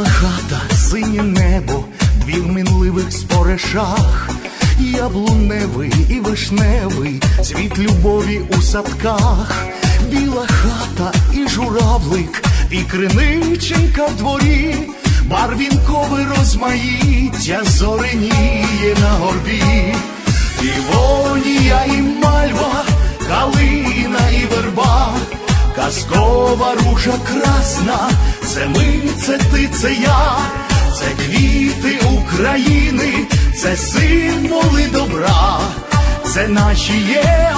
Біла хата, синє небо, дві в минливих споришах, яблуневий і вишневий, світ любові у садках, біла хата і журавлик, і криниченька в дворі, барвінкове розмаїття зореніє на горбі. І Казкова ружа красна, це ми, це ти, це я, це квіти України, це символи добра, це наші є